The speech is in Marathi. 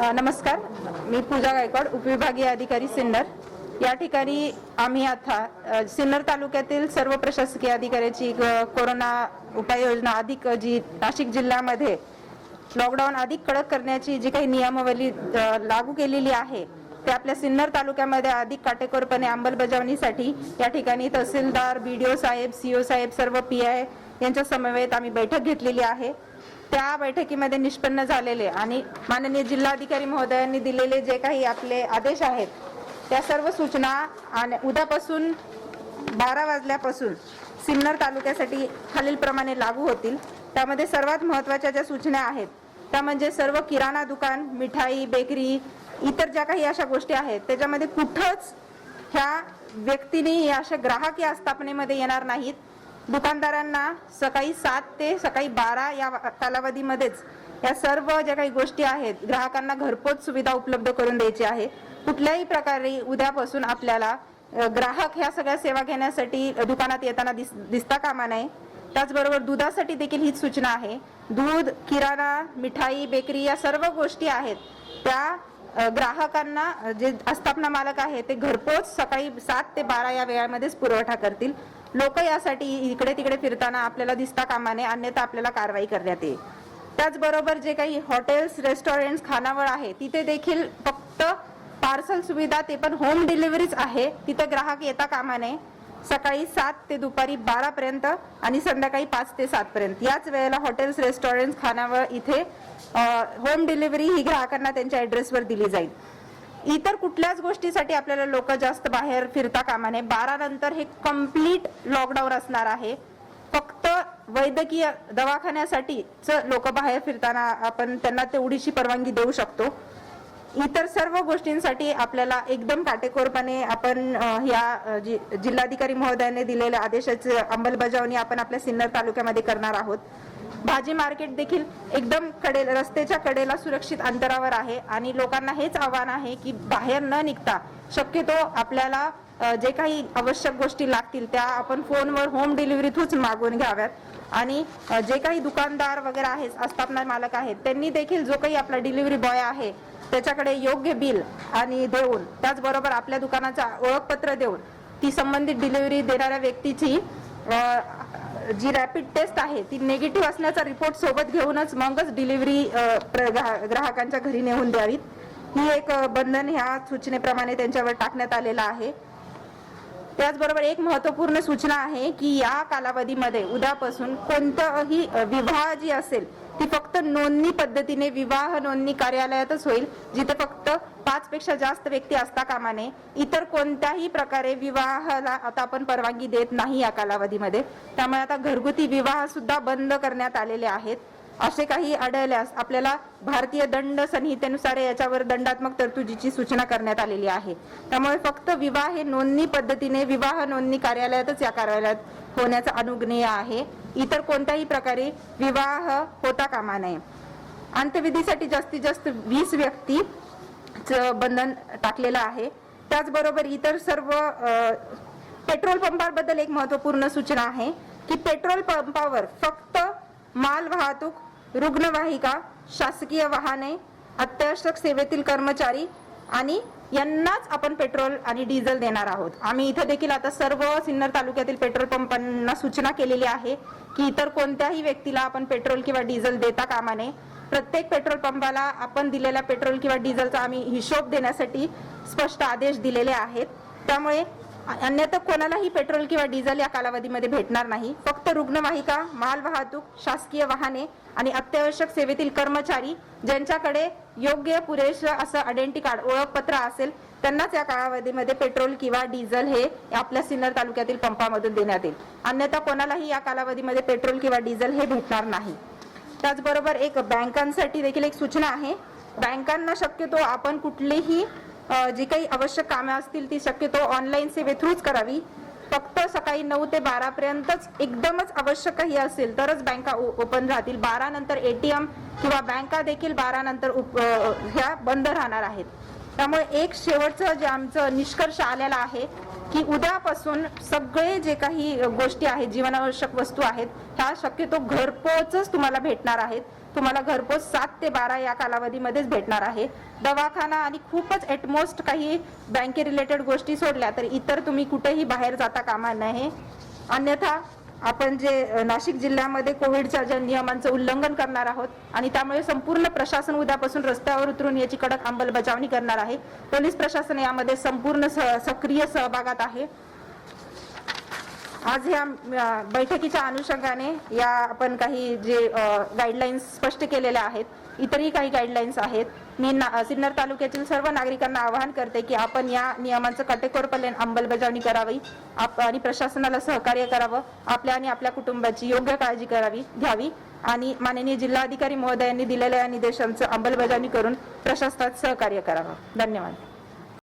नमस्कार. मी पूजा गायकवाड उपविभागीय अधिकारी सिन्नर. या ठिकाणी आम्ही आता सिन्नर तालुक्यातील सर्व प्रशासकीय अधिकाऱ्याची कोरोना उपाययोजना अधिक जी नाशिक जिल्ह्यामध्ये लॉकडाऊन अधिक कडक करण्याची जी काही नियमावली लागू केलेली आहे ते आपल्या सिन्नर तालुक्यामध्ये अधिक काटेकोरपणे अंमलबजावणीसाठी या ठिकाणी तहसीलदार बी डी ओ साहेब सी ओ साहेब सर्व पी आय यांच्या समवेत आम्ही बैठक घेतलेली आहे. त्या बैठकीमध्ये निष्पन्न झालेले आणि माननीय जिल्हाधिकारी महोदयांनी दिलेले जे काही आपले आदेश आहेत त्या सर्व सूचना आणि उद्यापासून बारा वाजल्यापासून सिन्नर तालुक्यासाठी खालीलप्रमाणे लागू होतील. त्यामध्ये सर्वात महत्त्वाच्या ज्या सूचना आहेत त्या म्हणजे सर्व किराणा दुकान मिठाई बेकरी इतर ज्या काही अशा गोष्टी आहेत त्याच्यामध्ये कुठंच ह्या व्यक्तीने या अशा ग्राहक या स्थापनेमध्ये येणार नाहीत. दुकानदारांना सकाळी सात ते सकाळी बारा या कालावधीमध्येच या सर्व ज्या काही गोष्टी आहेत ग्राहकांना घरपोच सुविधा उपलब्ध करून द्यायची आहे. कुठल्याही प्रकारे उद्यापासून आपल्याला ग्राहक ह्या सगळ्या सेवा घेण्यासाठी दुकानात येताना दिस दिसता कामा नये. त्याचबरोबर दुधासाठी देखील हीच सूचना आहे. दूध किराणा मिठाई बेकरी या सर्व गोष्टी आहेत. त्या ग्राहकांना जे आस्थापना मालक आहे ते घरपोच सकाळी सात ते बारा या वेळामध्येच पुरवठा करतील. लोक यासाठी इकडे तिकडे फिरताना आपल्याला दिसता कामाने अन्यथा आपल्याला कारवाई करण्यात येईल. त्याचबरोबर जे काही हॉटेल्स रेस्टॉरंट खानावळ आहे तिथे देखील फक्त पार्सल सुविधा ते पण होम डिलिव्हरीच आहे. तिथे ग्राहक येता कामाने सकाळी सात ते दुपारी बारा पर्यंत आणि संध्याकाळी पाच ते सात पर्यंत. याच वेळेला हॉटेल्स रेस्टॉरंट खानावळ इथे होम डिलिव्हरी ही ग्राहकांना त्यांच्या ऍड्रेसवर दिली जाईल. इतर कुठल्याच गोष्टीसाठी आपल्याला लोक जास्त बाहेर फिरता कामा नये. बारा नंतर हे कंप्लीट लॉकडाऊन असणार आहे. फक्त वैद्यकीय दवाखान्यासाठीच लोक बाहेर फिरताना आपण त्यांना तेवढीशी परवानगी देऊ शकतो. इतर सर्व गोष्टींसाठी आपल्याला एकदम काटेकोरपणे आपण या जि- जिल्हाधिकारी महोदयाने दिलेल्या आदेशाची अंमलबजावणी आपण आपल्या सिन्नर तालुक्यामध्ये करणार आहोत. भाजी मार्केट देखील एकदम कडे रस्त्याच्या कडेला सुरक्षित अंतरावर आहे आणि लोकांना हेच आव्हान आहे की बाहेर न निघता शक्यतो आपल्याला जे काही आवश्यक गोष्टी लागतील त्या आपण फोनवर होम डिलिव्हरी थ्रूच मागवून घ्याव्यात. आणि जे काही दुकानदार वगैरे आहेत आस्थापना मालक आहेत त्यांनी देखील जो काही आपला डिलिव्हरी बॉय आहे त्याच्याकडे योग्य बिल आणि देऊन त्याचबरोबर आपल्या दुकानाचा ओळखपत्र देऊन ती संबंधित डिलिव्हरी देणाऱ्या व्यक्तीची जी रॅपिड टेस्ट आहे ती निगेटिव्ह असण्याचा रिपोर्ट सोबत घेऊनच मगच डिलिव्हरी ग्राहकांच्या घरी नेऊन द्यावीत. ही एक बंधन ह्या सूचनेप्रमाणे त्यांच्यावर टाकण्यात आलेलं आहे. त्याचबरोबर एक महत्त्वपूर्ण सूचना आहे की या कालावधीमध्ये उद्यापासून कोणतंही विवाह जी असेल ती फक्त नोंदणी पद्धतीने विवाह नोंदणी कार्यालयातच होईल जिथे फक्त पाच पेक्षा जास्त व्यक्ती असता कामा नये इतर कोणत्याही प्रकारे विवाहाला आता आपण परवानगी देत नाही या कालावधीमध्ये. त्यामुळे आता घरगुती विवाह सुद्धा बंद करण्यात आलेले आहेत. असे काही आढळल्यास आपल्याला भारतीय दंड संहितेनुसार याच्यावर दंडात्मक तरतुदीची सूचना करण्यात आलेली आहे. त्यामुळे फक्त विवाह हे नोंदणी पद्धतीने विवाह नोंदणी कार्यालयातच या कार्यालयात होण्याचा अनुज्ञेय आहे. इतर कोणत्याही प्रकारे विवाह होता कामा नये. अंत्यविधीसाठी जास्तीत जास्त वीस व्यक्ती बंधन टाकलेलं आहे. त्याचबरोबर इतर सर्व पेट्रोल पंपाबद्दल एक महत्त्वपूर्ण सूचना आहे की पेट्रोल पंपावर फक्त माल वाहतूक रुग्णवाहिका शासकीय वाहने अत्यावश्यक सेवेतील कर्मचारी आणि यांनाच आपण पेट्रोल आणि डिझेल देणार आहोत. आम्ही इथं देखील आता सर्व सिन्नर तालुक्यातील पेट्रोल पंपांना सूचना केलेली आहे की इतर कोणत्याही व्यक्तीला आपण पेट्रोल किंवा डिझेल देता कामा नये. प्रत्येक पेट्रोल पंपाला आपण दिलेल्या पेट्रोल किंवा डिझेलचा आम्ही हिशोब देण्यासाठी स्पष्ट आदेश दिलेले आहेत. त्यामुळे अन्यथा कोणालाही पेट्रोल किंवा डिझेल या कालावधीमध्ये भेटणार नाही. फक्त रुग्णवाहिका माल वाहतूक शासकीय वाहने आणि अत्यावश्यक सेवेतील कर्मचारी ज्यांच्याकडे योग्य पुरेसं असं आयडेंटी कार्ड ओळखपत्र असेल त्यांनाच या कालावधीमध्ये पेट्रोल किंवा डिझेल हे आपल्या सिन्नर तालुक्यातील पंपामधून देण्यात येईल. अन्यथा कोणालाही या कालावधीमध्ये पेट्रोल किंवा डिझेल हे भेटणार नाही. त्याचबरोबर एक बँकांसाठी देखील एक सूचना आहे. बँकांना शक्यतो आपण कुठलीही जी काही आवश्यक कामे असतील ती शक्यतो ऑनलाईन सेवे थ्रूच करावी. फक्त सकाळी नऊ ते बारा पर्यंतच एकदमच आवश्यक काही असेल तरच बँका ओपन राहतील. बारा नंतर एटीएम किंवा बँका देखील बारा नंतर उप- ह्या बंद राहणार आहेत. त्यामुळे एक शेवटचं जे आमचं निष्कर्ष आलेला आहे की उद्यापासून सगळे जे काही गोष्टी आहेत जीवनावश्यक वस्तू आहेत ह्या शक्यतो घरपोचच तुम्हाला भेटणार आहेत. तुम्हाला घरपोच सात ते बारा या कालावधीमध्येच भेटणार आहे. दवाखाना आणि खूपच ॲटमोस्ट काही बँके रिलेटेड गोष्टी सोडल्या तर इतर तुम्ही कुठेही बाहेर जाता कामा नये. अन्यथा आपण जे नाशिक जिल्ह्यामध्ये कोविडच्या ज्या नियमांचं उल्लंघन करणार आहोत आणि त्यामुळे संपूर्ण प्रशासन उद्यापासून रस्त्यावर उतरून याची कडक अंमलबजावणी करणार आहे. पोलीस प्रशासन यामध्ये संपूर्ण स- सक्रिय सहभागात आहे. आज ह्या बैठकीच्या अनुषंगाने या आपण काही जे गाईडलाईन्स स्पष्ट केलेल्या आहेत इतरही काही गाईडलाईन्स आहेत. मी ना- सिन्नर तालुक्यातील सर्व नागरिकांना आवाहन करते की आपण या नियमांचं काटेकोरपणे अंमलबजावणी करावी. आप- आणि प्रशासनाला सहकार्य करावं. आपल्या आणि आपल्या कुटुंबाची योग्य काळजी करावी घ्यावी. आणि माननीय जिल्हाधिकारी महोदयांनी दिलेल्या या निर्देशांचं अंमलबजावणी करून प्रशासनात सहकार्य करावं. धन्यवाद.